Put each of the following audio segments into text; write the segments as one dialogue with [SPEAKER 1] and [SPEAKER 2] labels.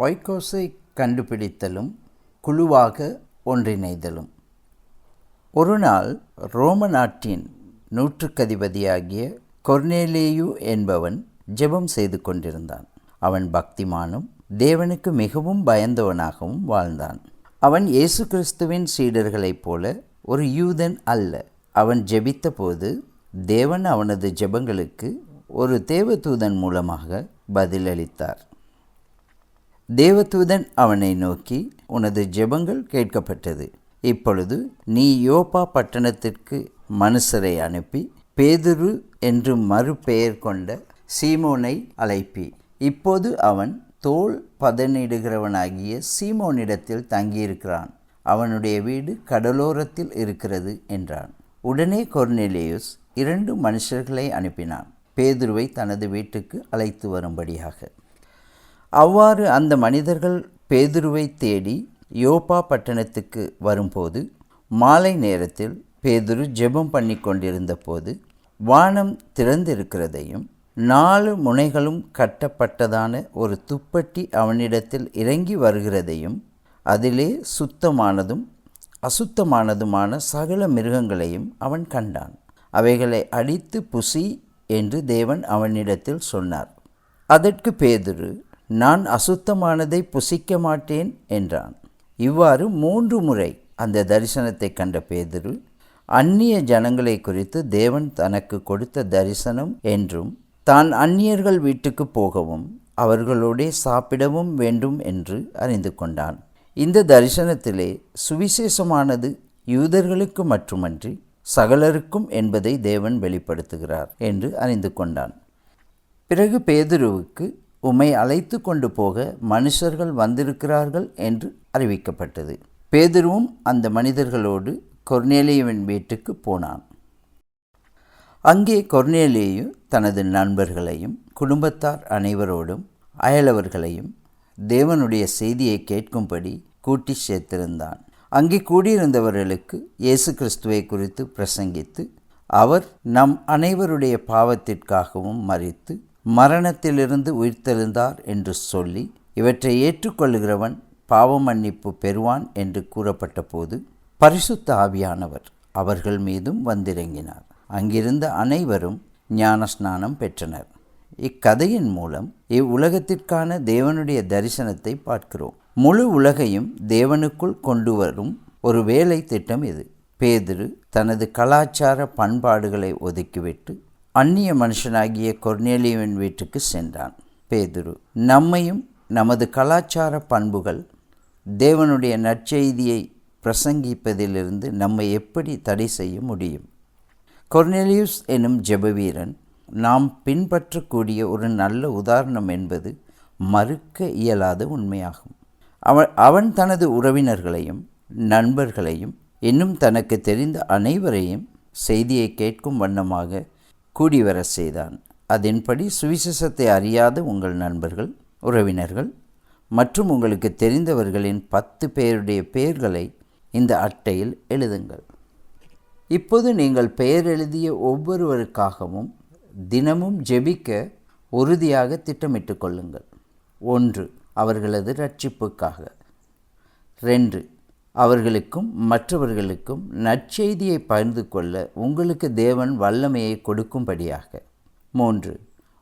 [SPEAKER 1] ஒய்கோஸை கண்டுபிடித்தலும் குழுவாக ஒன்றிணைதலும். ஒரு நாள் ரோம நாட்டின் நூற்றுக்கதிபதியாகிய கொர்னேலேயு என்பவன் ஜெபம் செய்து கொண்டிருந்தான். அவன் பக்திமானும் தேவனுக்கு மிகவும் பயந்தவனாகவும் வாழ்ந்தான். அவன் இயேசு கிறிஸ்துவின் சீடர்களைப் போல ஒரு யூதன் அல்ல. அவன் ஜெபித்த போது தேவன் அவனது ஜெபங்களுக்கு ஒரு தேவதூதன் மூலமாக பதிலளித்தார். தேவதூதன் அவனை நோக்கி உனது ஜெபங்கள் கேட்கப்பட்டது. இப்பொழுது நீ யோபா பட்டணத்திற்கு மனுஷரை அனுப்பி பேதுரு என்று மறுபெயர் கொண்ட சீமோனை அழைப்பி. இப்போது அவன் தோல் பதனிடுகிறவனாகிய சீமோனிடத்தில் தங்கியிருக்கிறான். அவனுடைய வீடு கடலோரத்தில் இருக்கிறது என்றான். உடனே கொர்னேலேயுஸ் இரண்டு மனுஷர்களை அனுப்பினான். பேதுருவை தனது வீட்டுக்கு அழைத்து வரும்படியாக. அவ்வாறு அந்த மனிதர்கள் பேதுருவை தேடி யோபா பட்டணத்துக்கு வரும்போது மாலை நேரத்தில் பேதுரு ஜெபம் பண்ணி கொண்டிருந்த போது வானம் திறந்திருக்கிறதையும் நாலு முனைகளும் கட்டப்பட்டதான ஒரு துப்பட்டி அவனிடத்தில் இறங்கி வருகிறதையும் அதிலே சுத்தமானதும் அசுத்தமானதுமான சகல மிருகங்களையும் அவன் கண்டான். அவைகளை அடித்து புசி என்று தேவன் அவனிடத்தில் சொன்னார். அதற்கு பேதுரு நான் அசுத்தமானதை புசிக்க மாட்டேன் என்றான். இவ்வாறு மூன்று முறை அந்த தரிசனத்தை கண்ட பேதுரு அந்நிய ஜனங்களை குறித்து தேவன் தனக்கு கொடுத்த தரிசனம் என்றும் தான் அந்நியர்கள் வீட்டுக்கு போகவும் அவர்களோடே சாப்பிடவும் வேண்டும் என்று அறிந்து கொண்டான். இந்த தரிசனத்திலே சுவிசேஷமானது யூதர்களுக்கு மட்டுமன்றி சகலருக்கும் என்பதை தேவன் வெளிப்படுத்துகிறார் என்று அறிந்து கொண்டான். பிறகு பேதுருவுக்கு உம்மை அழைத்து கொண்டு போக மனுஷர்கள் வந்திருக்கிறார்கள் என்று அறிவிக்கப்பட்டது. பேதுருவும் அந்த மனிதர்களோடு கொர்னேலியுவின் வீட்டுக்கு போனான். அங்கே கொர்னேலேயு தனது நண்பர்களையும் குடும்பத்தார் அனைவரோடும் அயலவர்களையும் தேவனுடைய செய்தியை கேட்கும்படி கூட்டி சேர்த்திருந்தான். அங்கே கூடியிருந்தவர்களுக்கு இயேசு கிறிஸ்துவை குறித்து பிரசங்கித்து அவர் நம் அனைவருடைய பாவத்திற்காகவும் மறித்து மரணத்திலிருந்து உயிர்த்தெழுந்தார் என்று சொல்லி இவற்றை ஏற்றுக்கொள்கிறவன் பாவ மன்னிப்பு பெறுவான் என்று கூறப்பட்ட போது பரிசுத்த ஆவியானவர் அவர்கள் மீதும் வந்திறங்கினார். அங்கிருந்த அனைவரும் ஞானஸ்நானம் பெற்றனர். இக்கதையின் மூலம் இவ்வுலகத்திற்கான தேவனுடைய தரிசனத்தை பார்க்கிறோம். முழு உலகையும் தேவனுக்குள் கொண்டு வரும் ஒரு வேலை திட்டம் இது. பேதுரு தனது கலாச்சார பண்பாடுகளை ஒதுக்கிவிட்டு அந்நிய மனுஷனாகிய கொர்னேலியவன் வீட்டுக்கு சென்றான். பேதுரு நம்மையும் நமது கலாச்சார பண்புகள் தேவனுடைய நற்செய்தியை பிரசங்கிப்பதிலிருந்து நம்மை எப்படி தடை செய்ய முடியும்? கொர்னெலியூஸ் எனும் ஜெபவீரன் நாம் பின்பற்றக்கூடிய ஒரு நல்ல உதாரணம் என்பது மறுக்க இயலாத உண்மையாகும். அவன் அவன் தனது உறவினர்களையும் நண்பர்களையும் இன்னும் தனக்கு தெரிந்த அனைவரையும் செய்தியை கேட்கும் வண்ணமாக கூடிவர செய்தான் அதன்படி சுவிசேஷத்தை அறியாத உங்கள் நண்பர்கள் உறவினர்கள் மற்றும் உங்களுக்கு தெரிந்தவர்களின் பத்து பேருடைய பெயர்களை இந்த அட்டையில் எழுதுங்கள். இப்போது நீங்கள் பெயர் எழுதிய ஒவ்வொருவருக்காகவும் தினமும் ஜெபிக்க உறுதியாக திட்டமிட்டு கொள்ளுங்கள். ஒன்று அவர்களது ரட்சிப்புக்காக. ரெண்டு அவர்களுக்கும் மற்றவர்களுக்கும் நற்செய்தியை பகிர்ந்து கொள்ள உங்களுக்கு தேவன் வல்லமையை கொடுக்கும்படியாக. மூன்று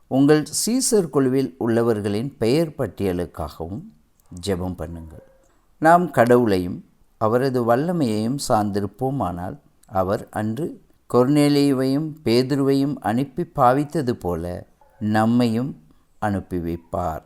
[SPEAKER 1] உங்கள் சீசர் குழுவில் உள்ளவர்களின் பெயர் பட்டியலுக்காகவும் ஜெபம் பண்ணுங்கள். நாம் கடவுளையும் அவரது வல்லமையையும் சார்ந்திருப்போமானால் அவர் அன்று கொர்னேலியுவையும் பேதுருவையும் அனுப்பி பாவித்தது போல நம்மையும் அனுப்பி வைப்பார்.